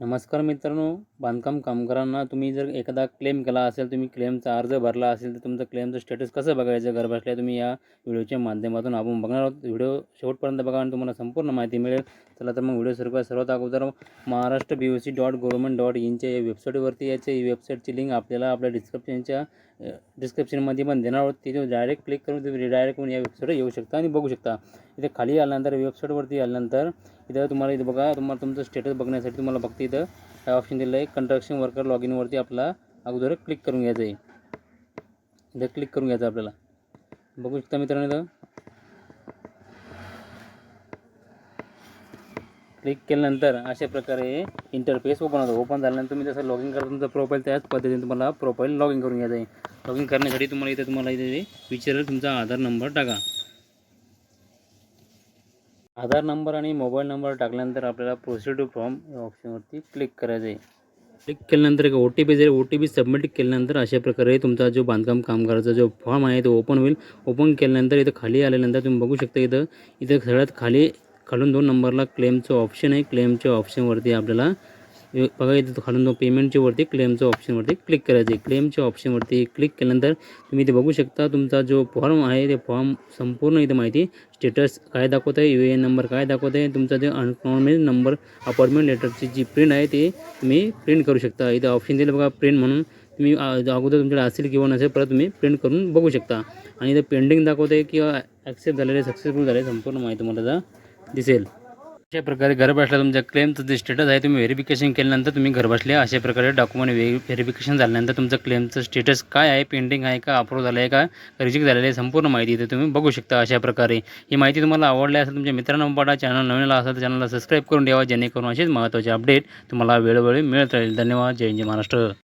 नमस्कार मित्रांनो बांधकाम कामगारांना तुम्ही जर एखादा क्लेम केला असेल तुम्ही क्लेमचा अर्ज भरला असेल तर तुमचं क्लेमचं स्टेटस कसं बघायचं? घर बसल्या तुम्ही या व्हिडिओच्या माध्यमातून आपण बघणार आहोत. व्हिडिओ शेवटपर्यंत बघा आणि तुम्हाला संपूर्ण माहिती मिळेल. चला तर मग व्हिडिओ सुरू करा सर्वात अगोदर Maharashtra B O C dot government dot इनच्या या वेबसाईटवरती याच्या वेबसाईटची लिंक आपल्याला आपल्या डिस्क्रिप्शनच्या डिस्क्रिप्शनमध्ये पण देणार आहोत. तिथे डायरेक्ट क्लिक करून तुम्ही डायरेक्ट या वेबसाईटवर येऊ शकता आणि बघू शकता. इथे खाली आल्यानंतर वेबसाईटवरती आल्यानंतर इथं तुम्हाला इथं बघा तुम्हाला तुमचं स्टेटस बघण्यासाठी तुम्हाला फक्त इथं काय ऑप्शन दिलं आहे कंट्रक्शन वर्कर लॉग इनवरती आपला अगोदर क्लिक करून घ्यायचं आहे. इथं क्लिक करून घ्यायचं आपल्याला. बघू शकता मित्रांनो इथं. क्लिक केल्यानंतर अशा प्रकारे इंटरफेस ओपन होतो. ओपन झाल्यानंतर तुम्ही जसं लॉग इन करता तुमचं प्रोफाईल त्याच पद्धतीने तुम्हाला प्रोफाईल लॉग इन करून घ्यायचं आहे. लॉग इन करण्यासाठी तुम्हाला इथे तुम्हाला इथे विचारेल तुमचा आधार नंबर टाका. आधार नंबर आणि मोबाईल नंबर टाकल्यानंतर आपल्याला प्रोसिड्यू फॉर्म या ऑप्शनवरती क्लिक करायचं आहे क्लिक केल्यानंतर एक ओ टी पी जाईल ओ टी पी सबमिट केल्यानंतर अशा प्रकारे तुमचा जो बांधकाम कामगाराचा जो फॉर्म आहे तो ओपन होईल. ओपन केल्यानंतर इथं खाली आल्यानंतर तुम्ही बघू शकता इथं इथं सगळ्यात खाली खालून दोन नंबरला क्लेमचं ऑप्शन आहे. क्लेमच्या ऑप्शनवरती आपल्याला बघा इथं खालून तो पेमेंटच्या वरती क्लेमच्या ऑप्शनवरती क्लिक करायचं आहे. क्लेमच्या ऑप्शनवरती क्लिक केल्यानंतर तुम्ही इथे बघू शकता तुमचा जो फॉर्म आहे ते फॉर्म संपूर्ण इथं माहिती स्टेटस काय दाखवत आहे यू ए एन नंबर काय दाखवत आहे तुमचा जो अनकॉन्मेंट नंबर अपॉइंटमेंट लेटरची जी प्रिंट आहे ते तुम्ही प्रिंट करू शकता. इथे ऑप्शन दिलं बघा प्रिंट म्हणून तुम्ही अगोदर तुमच्याकडे असेल किंवा नसेल परत तुम्ही प्रिंट करून बघू शकता. आणि इथं पेंडिंग दाखवत आहे किंवा ॲक्सेप्ट झालेले सक्सेसफुल झाले संपूर्ण माहिती तुम्हाला दिसेल. अशा प्रकारे घर बसल्या तुमच्या क्लेमचं जे स्टेटस आहे तुम्ही व्हेरिफिकेशन केल्यानंतर तुम्ही घर बसल्या अशा प्रकारे डॉक्युमेंट व्हे व्हेरिफिकेशन झाल्यानंतर तुमचं क्लेमचं स्टेटस काय आहे पेंडिंग आहे का अप्रूव्ह झालं आहे का रिजेक्ट झालेलं आहे संपूर्ण माहिती इथे तुम्ही बघू शकता अशा प्रकारे. ही माहिती तुम्हाला आवडली असेल तुमच्या मित्रांना पाठवा चॅनल नवीन असेल तर चॅनलला सबस्क्राईब करून ठेवा जेणेकरून असेच महत्त्वाचे अपडेट तुम्हाला वेळोवेळी मिळत राहील. धन्यवाद. जय हिंद महाराष्ट्र.